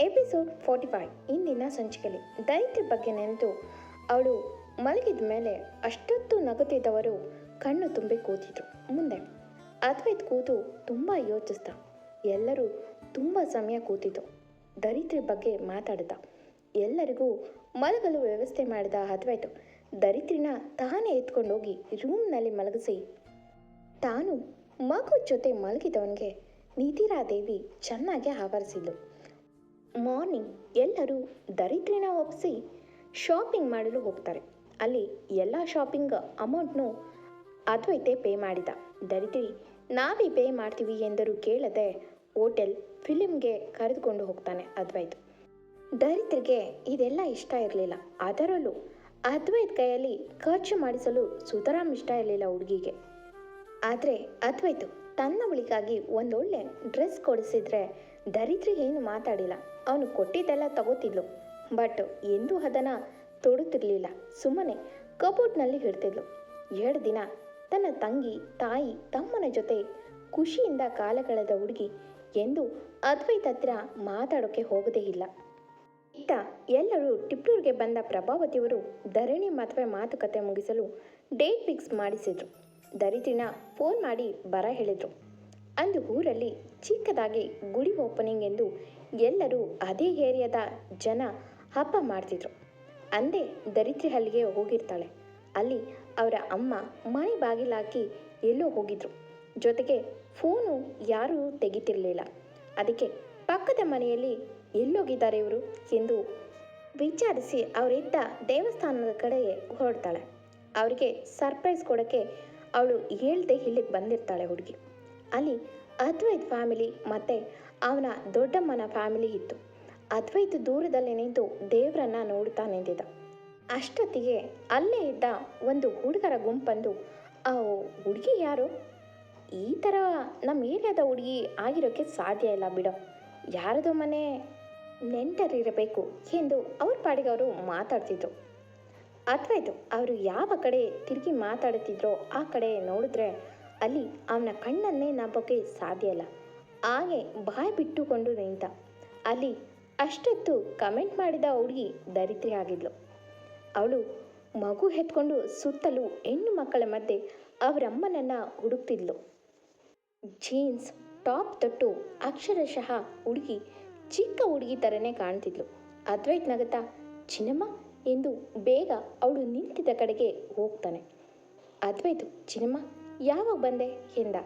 Episode forty five. ಇಂದಿನ ಸಂಚಿಕೆಯಲ್ಲಿ ದೈತ್ಯ ಬಗ್ಗೆ ನೆನೆದು ಅವಳು ಮಲಗಿದ ಮೇಲೆ ಅಷ್ಟೊತ್ತು ನಗುತ್ತಿದ್ದವರು ಕಣ್ಣು ತುಂಬಿ ಕೂತಿದ್ರು. ಮುಂದೆ ಅದ್ವೈತ್ ಕೂತು ತುಂಬ ಯೋಚಿಸ್ದ. ಎಲ್ಲರೂ ತುಂಬ ಸಮಯ ಕೂತಿದ್ದು. ದರಿದ್ರ ಬಗ್ಗೆ ಮಾತಾಡಿದ. ಎಲ್ಲರಿಗೂ ಮಲಗಲು ವ್ಯವಸ್ಥೆ ಮಾಡಿದ ಅದ್ವೈತ್ ದರಿದ್ರಿನ ತಾನೇ ಎತ್ಕೊಂಡೋಗಿ ರೂಮ್ನಲ್ಲಿ ಮಲಗಿಸಿ, ತಾನು ಮಗು ಜೊತೆ ಮಲಗಿದವನಿಗೆ ನಿಧಿರಾದೇವಿ ಚೆನ್ನಾಗಿ ಆವರಿಸಿದ್ಲು. ಮಾರ್ನಿಂಗ್ ಎಲ್ಲರೂ ದರಿದ್ರಿನ ಒಪ್ಪಿಸಿ ಶಾಪಿಂಗ್ ಮಾಡಲು ಹೋಗ್ತಾರೆ. ಅಲ್ಲಿ ಎಲ್ಲ ಶಾಪಿಂಗ್ ಅಮೌಂಟ್ನು ಅದ್ವೈತೆ ಪೇ ಮಾಡಿದ. ದರಿದ್ರಿ, ನಾವೇ ಪೇ ಮಾಡ್ತೀವಿ ಎಂದರು ಕೇಳದೆ ಹೋಟೆಲ್ ಫಿಲಿಮ್ಗೆ ಕರೆದುಕೊಂಡು ಹೋಗ್ತಾನೆ ಅದ್ವೈತ್. ದರಿದ್ರಿಗೆ ಇದೆಲ್ಲ ಇಷ್ಟ ಇರಲಿಲ್ಲ. ಅದರಲ್ಲೂ ಅದ್ವೈತ್ ಕೈಯಲ್ಲಿ ಖರ್ಚು ಮಾಡಿಸಲು ಸುತರಾಮ್ ಇಷ್ಟ ಇರಲಿಲ್ಲ ಹುಡುಗಿಗೆ. ಆದರೆ ಅದ್ವೈತು ತನ್ನವಳಿಗಾಗಿ ಒಂದೊಳ್ಳೆ ಡ್ರೆಸ್ ಕೊಡಿಸಿದ್ರೆ ದರಿದ್ರಿ ಏನು ಮಾತಾಡಿಲ್ಲ. ಅವನು ಕೊಟ್ಟಿದ್ದೆಲ್ಲ ತಗೋತಿದ್ಲು. ಬಟ್ ಎಂದೂ ಅದನ್ನು ತೊಡುತ್ತಿರಲಿಲ್ಲ. ಸುಮ್ಮನೆ ಕಬೋರ್ಡ್ನಲ್ಲಿ ಹಿಡ್ತಿದ್ಲು ಎರಡು ದಿನ ತನ್ನ ತಂಗಿ, ತಾಯಿ, ತಮ್ಮನ ಜೊತೆ ಖುಷಿಯಿಂದ ಕಾಲ ಕಳೆದ ಹುಡುಗಿ ಎಂದು ಅದ್ವೈತ ಹತ್ರ ಮಾತಾಡೋಕ್ಕೆ ಹೋಗದೇ ಇಲ್ಲ. ಇತ್ತ ಎಲ್ಲರೂ ಟಿಪ್ಟೂರ್ಗೆ ಬಂದ ಪ್ರಭಾವತಿಯವರು ಧರಣಿ ಮದುವೆ ಮಾತುಕತೆ ಮುಗಿಸಲು ಡೇಟ್ ಫಿಕ್ಸ್ ಮಾಡಿಸಿದ್ರು. ದರಿದ್ರಿನ ಫೋನ್ ಮಾಡಿ ಬರ ಹೇಳಿದ್ರು. ಅಂದು ಊರಲ್ಲಿ ಚಿಕ್ಕದಾಗಿ ಗುಡಿ ಓಪನಿಂಗ್ ಎಂದು ಎಲ್ಲರೂ ಅದೇ ಏರಿಯಾದ ಜನ ಹಬ್ಬ ಮಾಡ್ತಿದ್ರು. ಅಂದೆ ದರಿದ್ರಿ ಹಲ್ಲಿಗೆ ಹೋಗಿರ್ತಾಳೆ. ಅಲ್ಲಿ ಅವರ ಅಮ್ಮ ಮನೆ ಬಾಗಿಲಾಕಿ ಎಲ್ಲೋ ಹೋಗಿದ್ರು. ಜೊತೆಗೆ ಫೋನು ಯಾರೂ ತೆಗಿತಿರಲಿಲ್ಲ. ಅದಕ್ಕೆ ಪಕ್ಕದ ಮನೆಯಲ್ಲಿ ಎಲ್ಲೋಗಿದ್ದಾರೆ ಇವರು ಎಂದು ವಿಚಾರಿಸಿ ಅವರಿದ್ದ ದೇವಸ್ಥಾನದ ಕಡೆ ಹೊರಡ್ತಾಳೆ. ಅವರಿಗೆ ಸರ್ಪ್ರೈಸ್ ಕೊಡೋಕ್ಕೆ ಅವಳು ಹೇಳ್ದೆ ಇಲ್ಲಿಗೆ ಬಂದಿರ್ತಾಳೆ ಹುಡುಗಿ. ಅಲ್ಲಿ ಅದ್ವೈತ್ ಫ್ಯಾಮಿಲಿ ಮತ್ತು ಅವನ ದೊಡ್ಡಮ್ಮನ ಫ್ಯಾಮಿಲಿ ಇತ್ತು. ಅದ್ವೈತ್ ದೂರದಲ್ಲಿ ನಿಂತು ದೇವರನ್ನ ನೋಡ್ತಾ ನಿಂತಿದ್ದ. ಅಷ್ಟೊತ್ತಿಗೆ ಅಲ್ಲೇ ಇದ್ದ ಒಂದು ಹುಡುಗರ ಗುಂಪಂದು ಆ ಹುಡುಗಿ ಯಾರು? ಈ ಥರ ನಮ್ಮ ಏರಿಯಾದ ಹುಡುಗಿ ಆಗಿರೋಕ್ಕೆ ಸಾಧ್ಯ ಇಲ್ಲ ಬಿಡೋ. ಯಾರದು ಮನೆ ನೆಂಟರಿರಬೇಕು ಎಂದು ಅವ್ರ ಪಾಡಿಗೆ ಅವರು ಮಾತಾಡ್ತಿದ್ರು. ಅದ್ವೈತು ಅವರು ಯಾವ ಕಡೆ ತಿರುಗಿ ಮಾತಾಡುತ್ತಿದ್ರೋ ಆ ಕಡೆ ನೋಡಿದ್ರೆ ಅಲ್ಲಿ ಅವನ ಕಣ್ಣನ್ನೇ ನಂಬೋಕೆ ಸಾಧ್ಯ ಇಲ್ಲ. ಹಾಗೆ ಬಾಯಿ ಬಿಟ್ಟುಕೊಂಡು ನಿಂತ. ಅಲ್ಲಿ ಅಷ್ಟೊತ್ತು ಕಮೆಂಟ್ ಮಾಡಿದ ಹುಡುಗಿ ದರಿದ್ರಿ ಆಗಿದ್ಲು. ಅವಳು ಮಗು ಎತ್ಕೊಂಡು ಸುತ್ತಲೂ ಹೆಣ್ಣು ಮಕ್ಕಳ ಮಧ್ಯೆ ಅವರಮ್ಮನನ್ನು ಹುಡುಕ್ತಿದ್ಲು. ಜೀನ್ಸ್ ಟಾಪ್ ತೊಟ್ಟು ಅಕ್ಷರಶಃ ಹುಡುಗಿ ಚಿಕ್ಕ ಹುಡುಗಿ ಥರನೇ ಕಾಣ್ತಿದ್ಲು. ಅದ್ವೈತ್ ನಗತ ಚಿನ್ನಮ್ಮ, ಎಂದು ಬೇಗ ಅವಳು ನಿಂತಿದ್ದ ಕಡೆಗೆ ಹೋಗ್ತಾನೆ. ಅದ್ವೈತು, ಚಿನ್ನಮ್ಮ ಯಾವಾಗ ಬಂದೆ ಎಂದ.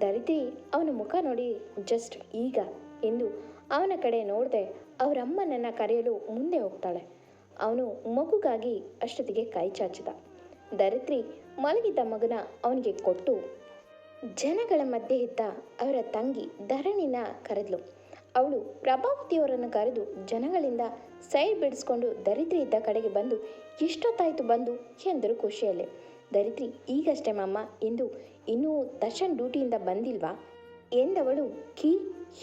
ದರಿದ್ರಿ, ಅವನ ಮುಖ ನೋಡಿ, ಜಸ್ಟ್ ಈಗ, ಎಂದು ಅವನ ಕಡೆ ನೋಡದೆ ಅವರಮ್ಮನನ್ನು ಕರೆಯಲು ಮುಂದೆ ಹೋಗ್ತಾಳೆ. ಅವನು ಮಗುಗಾಗಿ ಅಷ್ಟೊತ್ತಿಗೆ ಕೈ ಚಾಚಿದ. ದರಿದ್ರಿ ಮಲಗಿದ್ದ ಮಗನ ಅವನಿಗೆ ಕೊಟ್ಟು, ಜನಗಳ ಮಧ್ಯೆ ಇದ್ದ ಅವರ ತಂಗಿ ಧರಣಿನ ಕರೆದ್ಲು. ಅವಳು ಪ್ರಭಾವತಿಯವರನ್ನು ಕರೆದು ಜನಗಳಿಂದ ಸೈಡ್ ಬಿಡಿಸ್ಕೊಂಡು ದರಿದ್ರಿ ಇದ್ದ ಕಡೆಗೆ ಬಂದು ಎಷ್ಟೊತ್ತಾಯಿತು ಬಂದು ಎಂದರು ಖುಷಿಯಲ್ಲೇ. ದರಿದ್ರಿ, ಈಗಷ್ಟೇ ಮಾಮ್ಮ ಎಂದು ಇನ್ನೂ ದರ್ಶನ್ ಡ್ಯೂಟಿಯಿಂದ ಬಂದಿಲ್ವಾ? ಎಂದವಳು ಕೀ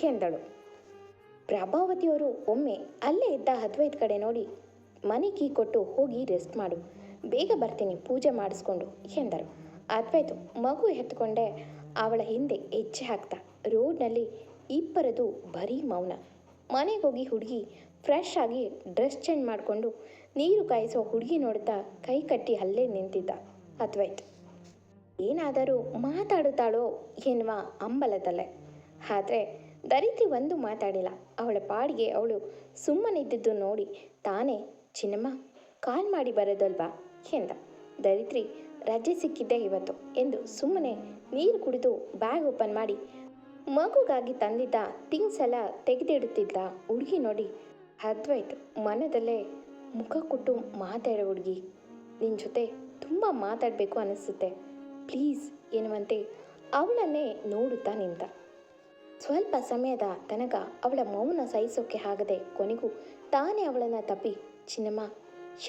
ಎಂದಳು. ಪ್ರಭಾವತಿಯವರು ಒಮ್ಮೆ ಅಲ್ಲೇ ಇದ್ದ ಅದ್ವೈತ್ ಕಡೆ ನೋಡಿ ಮನೆ ಕೀ ಕೊಟ್ಟು ಹೋಗಿ ರೆಸ್ಟ್ ಮಾಡು. ಬೇಗ ಬರ್ತೀನಿ, ಪೂಜೆ ಮಾಡಿಸ್ಕೊಂಡು ಎಂದರು. ಅದ್ವೈತು ಮಗು ಎತ್ಕೊಂಡೆ ಅವಳ ಹಿಂದೆ ಹೆಜ್ಜೆ ಹಾಕ್ತಾ. ರೋಡ್ನಲ್ಲಿ ಇಬ್ಬರದು ಬರೀ ಮೌನ. ಮನೆಗೆ ಹೋಗಿ ಹುಡುಗಿ ಫ್ರೆಶ್ ಆಗಿ ಡ್ರೆಸ್ ಚೇಂಜ್ ಮಾಡಿಕೊಂಡು ನೀರು ಕಾಯಿಸೋ ಹುಡುಗಿ ನೋಡ್ತಾ ಕೈ ಕಟ್ಟಿ ಅಲ್ಲೇ ನಿಂತಿದ್ದ. ಅದ್ವೈತ್. ಏನಾದರೂ ಮಾತಾಡುತ್ತಾಳೋ ಎನ್ನುವ ಅಂಬಲದಲ್ಲೇ. ಆದರೆ ದರಿದ್ರಿ ಒಂದು ಮಾತಾಡಿಲ್ಲ. ಅವಳ ಪಾಡಿಗೆ ಅವಳು ಸುಮ್ಮನಿದ್ದಿದ್ದು ನೋಡಿ ತಾನೇ, ಚಿನ್ನಮ್ಮ, ಕಾಲ್ ಮಾಡಿ ಬರೋದಲ್ವಾ ಎಂದ. ದರಿತ್ರಿ ರಜೆ ಸಿಕ್ಕಿದ್ದೆ ಇವತ್ತು ಎಂದು ಸುಮ್ಮನೆ ನೀರು ಕುಡಿದು ಬ್ಯಾಗ್ ಓಪನ್ ಮಾಡಿ ಮಗುಗಾಗಿ ತಂದಿದ್ದ ಥಿಂಗ್ಸ್ ಎಲ್ಲ ತೆಗೆದಿಡುತ್ತಿದ್ದ ಹುಡುಗಿ ನೋಡಿ. ಅದ್ವೈತ್ ಮನದಲ್ಲೇ ಮುಖ ಕೊಟ್ಟು ಮಾತಾಡೋ ಹುಡುಗಿ. ನಿನ್ನ ಜೊತೆ ತುಂಬ ಮಾತಾಡಬೇಕು ಅನಿಸುತ್ತೆ. ಪ್ಲೀಸ್ ಎನ್ನುವಂತೆ ಅವಳನ್ನೇ ನೋಡುತ್ತಾ ನಿಂತ. ಸ್ವಲ್ಪ ಸಮಯದ ತನಕ ಅವಳ ಮೌನ ಸಹಿಸೋಕೆ ಆಗದೆ ಕೊನೆಗೂ ತಾನೇ ಅವಳನ್ನು ತಪ್ಪಿ, ಚಿನ್ನಮ್ಮ,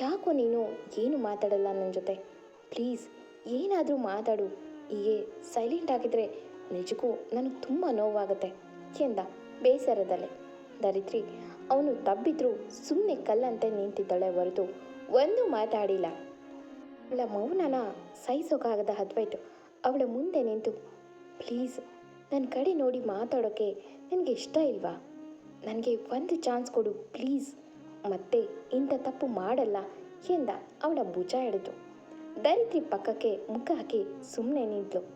ಯಾಕೋ ನೀನು ಏನು ಮಾತಾಡಲ್ಲ ನನ್ನ ಜೊತೆ? ಪ್ಲೀಸ್, ಏನಾದರೂ ಮಾತಾಡು. ಹೀಗೆ ಸೈಲೆಂಟ್ ಆಗಿದ್ರೆ ನಿಜಕ್ಕೂ ನನಗೆ ತುಂಬ ನೋವಾಗುತ್ತೆ, ಎಂದ ಬೇಸರದಲ್ಲೇ. ದರಿದ್ರಿ, ಅವನು ತಬ್ಬಿದ್ರೂ ಸುಮ್ಮನೆ ಕಲ್ಲಂತೆ ನಿಂತಿದ್ದಾಳೆ ಹೊರತು ಒಂದು ಮಾತಾಡಿಲ್ಲ. ಅವಳ ಮೌನನ ಸಹಿಸೋಕ್ಕಾಗದ ಅದ್ವೈಟ್ ಅವಳ ಮುಂದೆ ನಿಂತು, ಪ್ಲೀಸ್ ನನ್ನ ಕಡೆ ನೋಡಿ ಮಾತಾಡೋಕ್ಕೆ ನನಗೆ ಇಷ್ಟ ಇಲ್ವಾ? ನನಗೆ ಒಂದು ಚಾನ್ಸ್ ಕೊಡು, ಪ್ಲೀಸ್. ಮತ್ತೆ, ಇಂಥ ತಪ್ಪು ಮಾಡಲ್ಲ, ಎಂದ ಅವಳ ಭುಜ ಹಿಡಿದು ದರಿದ್ರಿ ಪಕ್ಕಕ್ಕೆ ಮುಖ ಹಾಕಿ ಸುಮ್ಮನೆ ನಿಂತಳು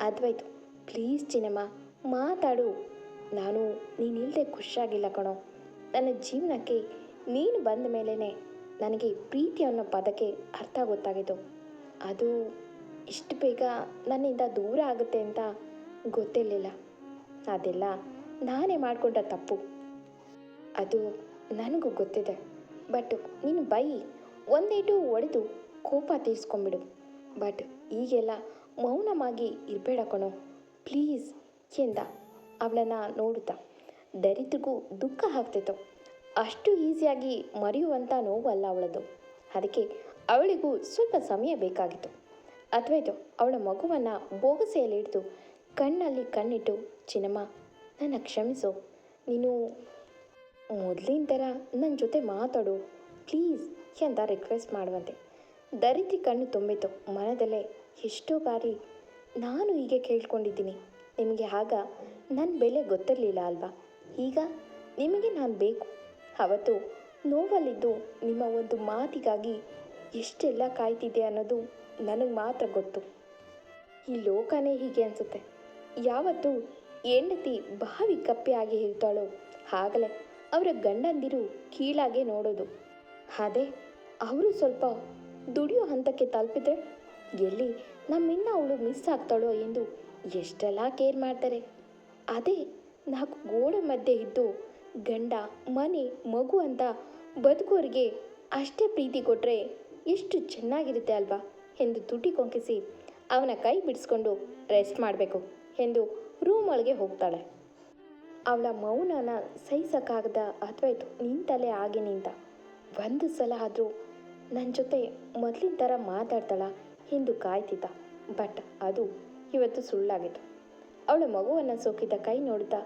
ಅದ್ವೈತು ಪ್ಲೀಸ್ ಚಿನ್ನಮ್ಮ, ಮಾತಾಡು. ನಾನು ನೀನಿಲ್ಲದೆ ಖುಷಿಯಾಗಿಲ್ಲ ಕಣೋ. ನನ್ನ ಜೀವನಕ್ಕೆ ನೀನು ಬಂದ ಮೇಲೇ ನನಗೆ ಪ್ರೀತಿ ಅನ್ನೋ ಪದಕ್ಕೆ ಅರ್ಥ ಗೊತ್ತಾಗಿತ್ತು ಅದು ಇಷ್ಟು ಬೇಗ ನನ್ನಿಂದ ದೂರ ಆಗುತ್ತೆ ಅಂತ ಗೊತ್ತಿರಲಿಲ್ಲ. ಅದೆಲ್ಲ ನಾನೇ ಮಾಡಿಕೊಂಡ ತಪ್ಪು. ಅದು ನನಗೂ ಗೊತ್ತಿದೆ. ಬಟ್ ನೀನು ಬೈ. ಒಂದೇಟು ಒಡೆದು ಕೋಪ ತೀರಿಸ್ಕೊಂಬಿಡು ಬಟ್ ಈಗೆಲ್ಲ ಮೌನವಾಗಿ ಇರಬೇಡ ಕಣೋ. ಪ್ಲೀಸ್ ಎಂದ ಅವಳನ್ನು ನೋಡುತ್ತಾ. ದರಿದ್ರಿಗೂ ದುಃಖ ಆಗ್ತಿತ್ತು. ಅಷ್ಟು ಈಸಿಯಾಗಿ ಮರೆಯುವಂಥ ನೋವಲ್ಲ ಅವಳದು. ಅದಕ್ಕೆ ಅವಳಿಗೂ ಸ್ವಲ್ಪ ಸಮಯ ಬೇಕಾಗಿತ್ತು. ಅದ್ವೈತು, ಅವಳ ಮಗುವನ್ನು ಬೋಗಸೆಯಲ್ಲಿ ಹಿಡಿದು ಕಣ್ಣಲ್ಲಿ ಕಣ್ಣಿಟ್ಟು, ಚಿನ್ನಮ್ಮ, ನನ್ನ ಕ್ಷಮಿಸು. ನೀನು ಮೊದಲಿನ ಥರ ನನ್ನ ಜೊತೆ ಮಾತಾಡು. ಪ್ಲೀಸ್ ಅಂತ ರಿಕ್ವೆಸ್ಟ್ ಮಾಡುವಂತೆ. ದರಿದ್ರಿ ಕಣ್ಣು ತುಂಬಿತು ಮನದಲ್ಲೇ ಎಷ್ಟೋ ಬಾರಿ ನಾನು ಹೀಗೆ ಕೇಳ್ಕೊಂಡಿದ್ದೀನಿ. ನಿಮಗೆ ಆಗ ನನ್ನ ಬೆಲೆ ಗೊತ್ತಿರಲಿಲ್ಲ ಅಲ್ವಾ? ಈಗ ನಿಮಗೆ ನಾನು ಬೇಕು. ಅವತ್ತು ನೋವಲ್ಲಿದ್ದು ನಿಮ್ಮ ಒಂದು ಮಾತಿಗಾಗಿ ಎಷ್ಟೆಲ್ಲ ಕಾಯ್ತಿದ್ದೆ ಅನ್ನೋದು ನನಗೆ ಮಾತ್ರ ಗೊತ್ತು. ಈ ಲೋಕನೇ ಹೀಗೆ ಅನಿಸುತ್ತೆ. ಯಾವತ್ತು ಹೆಂಡತಿ ಬಾವಿ ಕಪ್ಪೆ ಆಗಿ ಇರ್ತಾಳೋ ಆಗಲೇ ಅವರ ಗಂಡಂದಿರು ಕೀಳಾಗೆ ನೋಡೋದು. ಅದೇ ಅವರು ಸ್ವಲ್ಪ ದುಡಿಯೋ ಹಂತಕ್ಕೆ ತಲುಪಿದ್ರೆ ಎಲ್ಲಿ ನಮ್ಮಿಂದ ಅವಳು ಮಿಸ್ ಆಗ್ತಾಳೋ ಎಂದು ಎಷ್ಟೆಲ್ಲ ಕೇರ್ ಮಾಡ್ತಾರೆ. ಅದೇ ನಾಲ್ಕು ಗೋಡೆ ಮಧ್ಯೆ ಇದ್ದು ಗಂಡ, ಮನೆ, ಮಗು ಅಂತ ಬದುಕೋರಿಗೆ ಅಷ್ಟೇ ಪ್ರೀತಿ ಕೊಟ್ಟರೆ ಎಷ್ಟು ಚೆನ್ನಾಗಿರುತ್ತೆ ಅಲ್ವಾ? ಎಂದು ತುಟಿ ಕೊಂಕಿಸಿ ಅವನ ಕೈ ಬಿಡಿಸ್ಕೊಂಡು ರೆಸ್ಟ್ ಮಾಡಬೇಕು ಎಂದು ರೂಮ್ ಒಳಗೆ ಹೋಗ್ತಾಳೆ. ಅವಳ ಮೌನನ ಸಹಿಸೋಕ್ಕಾಗದ ಅದ್ವೈತು ನಿಂತಲೇ ಆಗಿ ನಿಂತ. ಒಂದು ಸಲ ಆದರೂ ನನ್ನ ಜೊತೆ ಮೊದಲಿನ ಥರ ಮಾತಾಡ್ತಾಳ ಎಂದು ಕಾಯ್ತಿದ್ದ. ಬಟ್ ಅದು ಇವತ್ತು ಸುಳ್ಳಾಗಿತ್ತು. ಅವಳ ಮಗುವನ್ನು ಸೋಕಿದ ಕೈ ನೋಡ್ತಾ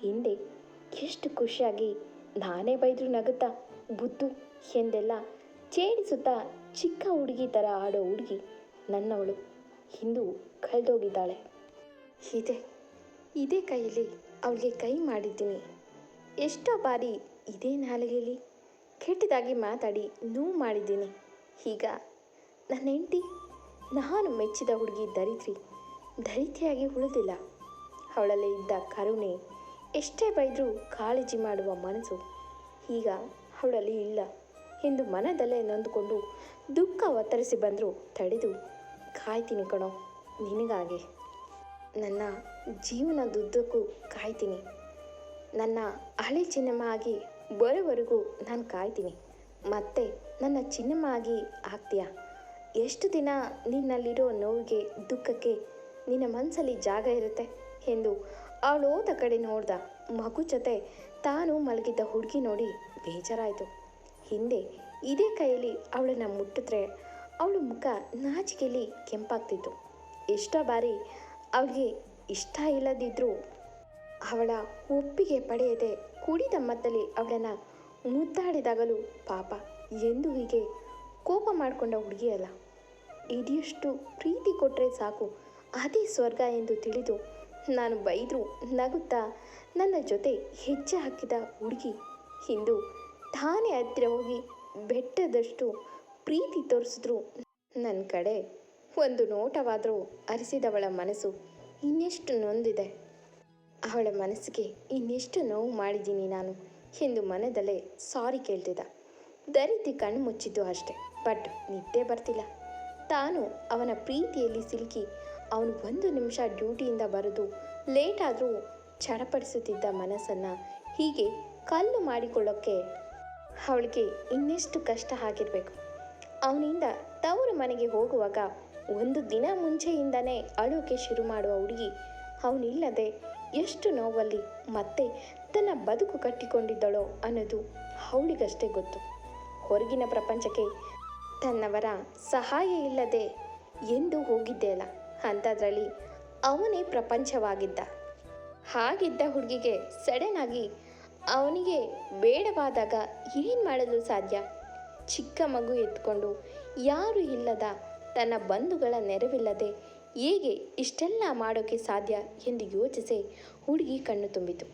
ಹಿಂದೆ ಎಷ್ಟು ಖುಷಿಯಾಗಿ ನಾನೇ ಬೈದ್ರು ನಗುತ್ತಾ, ಬುದ್ದು ಎಂದೆಲ್ಲ ಛೇಡಿಸುತ್ತಾ ಚಿಕ್ಕ ಹುಡುಗಿ ಥರ ಆಡೋ ಹುಡುಗಿ ನನ್ನವಳು ಹಿಂದೂ ಕಳೆದೋಗಿದ್ದಾಳೆ. ಇದೆ, ಇದೇ ಕೈಯಲ್ಲಿ ಅವಳಿಗೆ ಕೈ ಮಾಡಿದ್ದೀನಿ. ಎಷ್ಟೋ ಬಾರಿ ಇದೇ ನಾಲಿಗೆಯಲ್ಲಿ ಕೆಟ್ಟದಾಗಿ ಮಾತಾಡಿ ನೋವು ಮಾಡಿದ್ದೀನಿ. ಈಗ ನನ್ನ ಹೆಂಡತಿ, ನಾನು ಮೆಚ್ಚಿದ ಹುಡುಗಿ ದರಿತ್ರಿ ದರಿದ್ರಿಯಾಗಿ ಉಳಿದಿಲ್ಲ. ಅವಳಲ್ಲೇ ಇದ್ದ ಕರುಣೆ ಎಷ್ಟೇ ಬೈದರೂ ಕಾಳಜಿ ಮಾಡುವ ಮನಸ್ಸು ಈಗ ಅವಳಲ್ಲಿ ಇಲ್ಲ ಎಂದು ಮನದಲ್ಲೇ ನೊಂದುಕೊಂಡು ದುಃಖ ಒತ್ತರಿಸಿ ಬಂದರೂ ತಡೆದು, ಕಾಯ್ತೀನಿ ಕಣೋ, ನಿನಗಾಗಿ. ನನ್ನ ಜೀವನದುದ್ದಕ್ಕೂ ಕಾಯ್ತೀನಿ. ನನ್ನ ಹಳೆ ಚಿನ್ನಮ್ಮ ಆಗಿ ಬರೋವರೆಗೂ ನಾನು ಕಾಯ್ತೀನಿ. ಮತ್ತೆ ನನ್ನ ಚಿನ್ನಮ್ಮ ಆಗಿ ಆಗ್ತೀಯ? ಎಷ್ಟು ದಿನ ನಿನ್ನಲ್ಲಿರೋ ನೋವಿಗೆ, ದುಃಖಕ್ಕೆ ನಿನ್ನ ಮನಸ್ಸಲ್ಲಿ ಜಾಗ ಇರುತ್ತೆ? ಎಂದು ಅವಳು ಹೋದ ಕಡೆ ನೋಡ್ದ ಮಗು ಜೊತೆ ತಾನು ಮಲಗಿದ್ದ ಹುಡುಗಿ ನೋಡಿ ಬೇಜಾರಾಯಿತು. ಹಿಂದೆ ಇದೇ ಕೈಯಲ್ಲಿ ಅವಳನ್ನು ಮುಟ್ಟಿದ್ರೆ ಅವಳ ಮುಖ ನಾಚಿಕೆಯಲ್ಲಿ ಕೆಂಪಾಗ್ತಿತ್ತು. ಎಷ್ಟೋ ಬಾರಿ ಅವಳಿಗೆ ಇಷ್ಟ ಇಲ್ಲದಿದ್ದರೂ ಅವಳ ಒಪ್ಪಿಗೆ ಪಡೆಯದೆ ಕುಡಿದ ಮತ್ತಲ್ಲಿ ಅವಳನ್ನು ಮುದ್ದಾಡಿದಾಗಲೂ ಪಾಪ ಎಂದು ಹೀಗೆ ಕೋಪ ಮಾಡಿಕೊಂಡ ಹುಡುಗಿಯಲ್ಲ. ಇದಿಷ್ಟು ಪ್ರೀತಿ ಕೊಟ್ಟರೆ ಸಾಕು, ಅದೇ ಸ್ವರ್ಗ ಎಂದು ತಿಳಿದು ನಾನು ಬೈದರೂ ನಗುತ್ತಾ ನನ್ನ ಜೊತೆ ಹೆಜ್ಜೆ ಹಾಕಿದ ಹುಡುಗಿ. ಇಂದು ತಾನೇ ಹತ್ತಿರ ಹೋಗಿ ಬೆಟ್ಟದಷ್ಟು ಪ್ರೀತಿ ತೋರಿಸಿದ್ರು. ನನ್ನ ಕಡೆ ಒಂದು ನೋಟವಾದರೂ ಅರಿಸಿದವಳ ಮನಸ್ಸು ಇನ್ನೆಷ್ಟು ನೊಂದಿದೆ. ಅವಳ ಮನಸ್ಸಿಗೆ ಇನ್ನೆಷ್ಟು ನೋವು ಮಾಡಿದ್ದೀನಿ ನಾನು ಎಂದು ಮನದಲ್ಲೇ ಸಾರಿ ಕೇಳ್ತಿದ್ದ. ದರಿದ್ದಿ ಕಣ್ಣು ಮುಚ್ಚಿದ್ದು ಅಷ್ಟೆ, ಬಟ್ ನಿದ್ದೆ ಬರ್ತಿಲ್ಲ. ತಾನು ಅವನ ಪ್ರೀತಿಯಲ್ಲಿ ಸಿಲುಕಿ ಅವನು ಒಂದು ನಿಮಿಷ ಡ್ಯೂಟಿಯಿಂದ ಬರೆದು ಲೇಟ್ ಆದರೂ ಚಡಪಡಿಸುತ್ತಿದ್ದ ಮನಸ್ಸನ್ನು ಹೀಗೆ ಕಲ್ಲು ಮಾಡಿಕೊಳ್ಳೋಕ್ಕೆ ಅವಳಿಗೆ ಇನ್ನೆಷ್ಟು ಕಷ್ಟ ಆಗಿರಬೇಕು. ಅವನಿಂದ ತವರು ಮನೆಗೆ ಹೋಗುವಾಗ ಒಂದು ದಿನ ಮುಂಚೆಯಿಂದನೇ ಅಳೋಕೆ ಶುರು ಮಾಡುವ ಹುಡುಗಿ ಅವನಿಲ್ಲದೆ ಎಷ್ಟು ನೋವಲ್ಲಿ ಮತ್ತೆ ತನ್ನ ಬದುಕು ಕಟ್ಟಿಕೊಂಡಿದ್ದಳೋ ಅನ್ನೋದು ಅವಳಿಗಷ್ಟೇ ಗೊತ್ತು. ಹೊರಗಿನ ಪ್ರಪಂಚಕ್ಕೆ ತನ್ನವರ ಸಹಾಯ ಇಲ್ಲದೆ ಎಂದು ಹೋಗಿದ್ದೇ ಅಲ್ಲ ಅಂಥದ್ರಲ್ಲಿ ಅವನೇ ಪ್ರಪಂಚವಾಗಿದ್ದ. ಹಾಗಿದ್ದ ಹುಡುಗಿಗೆ ಸಡನ್ ಆಗಿ ಅವನಿಗೆ ಬೇಡವಾದಾಗ ಏನು ಮಾಡಲು ಸಾಧ್ಯ? ಚಿಕ್ಕ ಮಗು ಎತ್ಕೊಂಡು ಯಾರು ಇಲ್ಲದ ತನ್ನ ಬಂಧುಗಳ ನೆರವಿಲ್ಲದೆ ಹೇಗೆ ಇಷ್ಟೆಲ್ಲ ಮಾಡೋಕ್ಕೆ ಸಾಧ್ಯ ಎಂದು ಯೋಚಿಸಿ ಹುಡುಗಿ ಕಣ್ಣು ತುಂಬಿತು.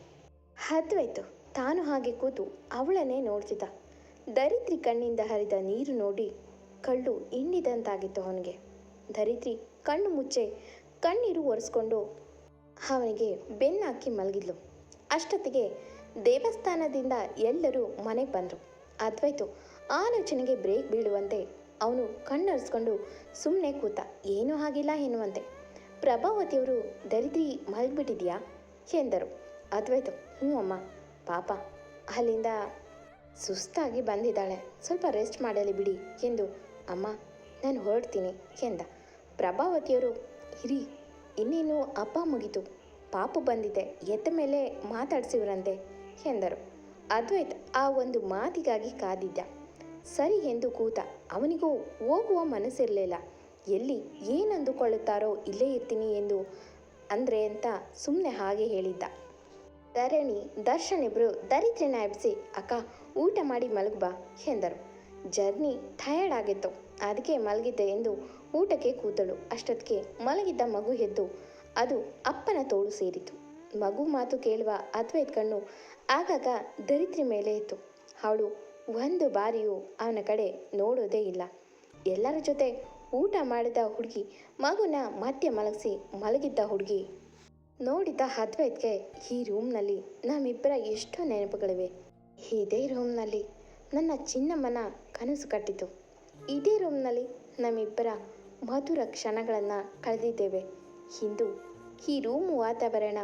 ಹದ್ವಾಯ್ತು ತಾನು ಹಾಗೆ ಕೂತು ಅವಳನ್ನೇ ನೋಡ್ತಿದ್ದ. ದರಿತ್ರಿ ಕಣ್ಣಿಂದ ಹರಿದ ನೀರು ನೋಡಿ ಕಳ್ಳು ಹಿಂಡಿದಂತಾಗಿತ್ತು ಅವನಿಗೆ. ದರಿದ್ರಿ ಕಣ್ಣು ಮುಚ್ಚೆ, ಕಣ್ಣೀರು ಒರೆಸ್ಕೊಂಡು ಅವನಿಗೆ ಬೆನ್ನಾಕಿ ಮಲಗಿದ್ಲು. ಅಷ್ಟೊತ್ತಿಗೆ ದೇವಸ್ಥಾನದಿಂದ ಎಲ್ಲರೂ ಮನೆಗೆ ಬಂದರು. ಅದ್ವೈತು, ಆಲೋಚನೆಗೆ ಬ್ರೇಕ್ ಬೀಳುವಂತೆ ಅವನು ಕಣ್ಣರ್ಸ್ಕೊಂಡು ಸುಮ್ಮನೆ ಕೂತ, ಏನೂ ಆಗಿಲ್ಲ ಎನ್ನುವಂತೆ. ಪ್ರಭಾವತಿಯವರು ದರಿದ್ರಿ ಮಲಗಿಬಿಟ್ಟಿದ್ಯಾ? ಎಂದರು. ಅದ್ವೈತು, ಹ್ಞೂ ಅಮ್ಮ, ಪಾಪ. ಅಲ್ಲಿಂದ ಸುಸ್ತಾಗಿ ಬಂದಿದ್ದಾಳೆ. ಸ್ವಲ್ಪ ರೆಸ್ಟ್ ಮಾಡಲಿ ಬಿಡಿ ಎಂದು, ಅಮ್ಮ, ನಾನು ಹೊರಡ್ತೀನಿ ಎಂದ. ಪ್ರಭಾವತಿಯವರು ಇರಿ, ಇನ್ನೇನು ಅಪ್ಪ ಮುಗಿತು. ಪಾಪು ಬಂದಿದೆ ಎತ್ತ ಮೇಲೆ ಮಾತಾಡ್ಸಿವ್ರಂತೆ ಎಂದರು. ಅದ್ವೈತ್ ಆ ಒಂದು ಮಾತಿಗಾಗಿ ಕಾದಿದ್ದ. ಸರಿ ಎಂದು ಕೂತ, ಅವನಿಗೂ ಹೋಗುವ ಮನಸ್ಸಿರಲಿಲ್ಲ. ಎಲ್ಲಿ ಏನಂದುಕೊಳ್ಳುತ್ತಾರೋ ಇಲ್ಲೇ ಇರ್ತೀನಿ ಎಂದು ಅಂದ್ರೆ ಅಂತ ಸುಮ್ಮನೆ ಹಾಗೆ ಹೇಳಿದ್ದ. ಧರಣಿ ದರ್ಶನ್ ಇಬ್ರು ದರಿದ್ರನ ಎಬ್ಸಿ, ಅಕ್ಕ, ಊಟ ಮಾಡಿ ಮಲಗಬಾ ಎಂದರು. ಜರ್ನಿ ಟಯರ್ಡ್ ಆಗಿತ್ತು. ಅದಕ್ಕೆ ಮಲಗಿದ್ದೆ ಎಂದು ಊಟಕ್ಕೆ ಕೂತಳು. ಅಷ್ಟೊತ್ತಿಗೆ ಮಲಗಿದ್ದ ಮಗು ಎದ್ದು ಅದು ಅಪ್ಪನ ತೋಳು ಸೇರಿತು. ಮಗು ಮಾತು ಕೇಳುವ ಅದ್ವೈತ್ ಕಣ್ಣು ಆಗಾಗ ದರಿದ್ರಿ ಮೇಲೆ ಇತ್ತು ಅವಳು ಒಂದು ಬಾರಿಯೂ ಅವನ ಕಡೆ ನೋಡೋದೇ ಇಲ್ಲ. ಎಲ್ಲರ ಜೊತೆ ಊಟ ಮಾಡಿದ ಹುಡುಗಿ ಮಗುನ ಮಧ್ಯ ಮಲಗಿಸಿ ಮಲಗಿದ್ದ ಹುಡುಗಿ ನೋಡಿದ ಅದ್ವೈತ್ಗೆ ಈ ರೂಮ್ನಲ್ಲಿ ನಮ್ಮಿಬ್ಬರ ಎಷ್ಟೋ ನೆನಪುಗಳಿವೆ. ಇದೇ ರೂಮ್ನಲ್ಲಿ ನನ್ನ ಚಿನ್ನಮ್ಮನ ಕನಸು ಕಟ್ಟಿತು. ಇದೇ ರೂಮ್ನಲ್ಲಿ ನಮ್ಮಿಬ್ಬರ ಮಧುರ ಕ್ಷಣಗಳನ್ನು ಕಳೆದಿದ್ದೇವೆ. ಇಂದು ಈ ರೂಮು ವಾತಾವರಣ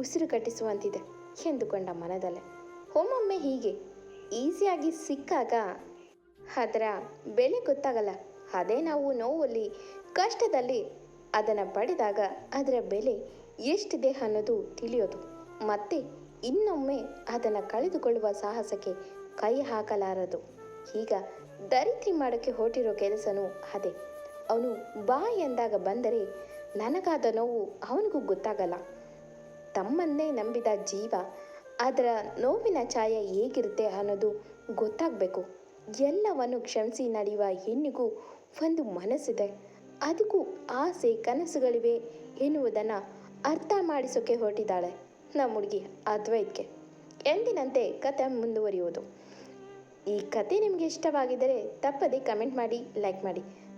ಉಸಿರು ಕಟ್ಟಿಸುವಂತಿದೆ ಎಂದುಕೊಂಡ ಮನದಲ್ಲೇ. ಒಮ್ಮೊಮ್ಮೆ ಹೀಗೆ ಈಸಿಯಾಗಿ ಸಿಕ್ಕಾಗ ಅದರ ಬೆಲೆ ಗೊತ್ತಾಗಲ್ಲ. ಅದೇ ನಾವು ನೋವಲ್ಲಿ, ಕಷ್ಟದಲ್ಲಿ ಅದನ್ನು ಪಡೆದಾಗ ಅದರ ಬೆಲೆ ಎಷ್ಟಿದೆ ಅನ್ನೋದು ತಿಳಿಯೋದು. ಮತ್ತೆ ಇನ್ನೊಮ್ಮೆ ಅದನ್ನು ಕಳೆದುಕೊಳ್ಳುವ ಸಾಹಸಕ್ಕೆ ಕೈ ಹಾಕಲಾರದು. ಈಗ ದರಿದ್ರಿ ಮಾಡೋಕ್ಕೆ ಹೊರಟಿರೋ ಕೆಲಸನೂ ಅದೇ. ಅವನು ಬಾ ಎಂದಾಗ ಬಂದರೆ ನನಗಾದ ನೋವು ಅವನಿಗೂ ಗೊತ್ತಾಗಲ್ಲ. ತಮ್ಮನ್ನೇ ನಂಬಿದ ಜೀವ ಅದರ ನೋವಿನ ಛಾಯ ಹೇಗಿರುತ್ತೆ ಅನ್ನೋದು ಗೊತ್ತಾಗಬೇಕು. ಎಲ್ಲವನ್ನು ಕ್ಷಮಿಸಿ ನಡೆಯುವ ಹೆಣ್ಣಿಗೂ ಒಂದು ಮನಸ್ಸಿದೆ. ಅದಕ್ಕೂ ಆಸೆ ಕನಸುಗಳಿವೆ ಎನ್ನುವುದನ್ನು ಅರ್ಥ ಮಾಡಿಸೋಕೆ ಹೊರಟಿದ್ದಾಳೆ. ನಮ್ಮ ಹುಡುಗಿ ಅದ್ವೈತ್ಗೆ. ಎಂದಿನಂತೆ ಕತೆ ಮುಂದುವರಿಯುವುದು. ಈ ಕತೆ ನಿಮಗೆ ಇಷ್ಟವಾಗಿದ್ದರೆ ತಪ್ಪದೆ ಕಮೆಂಟ್ ಮಾಡಿ, ಲೈಕ್ ಮಾಡಿ.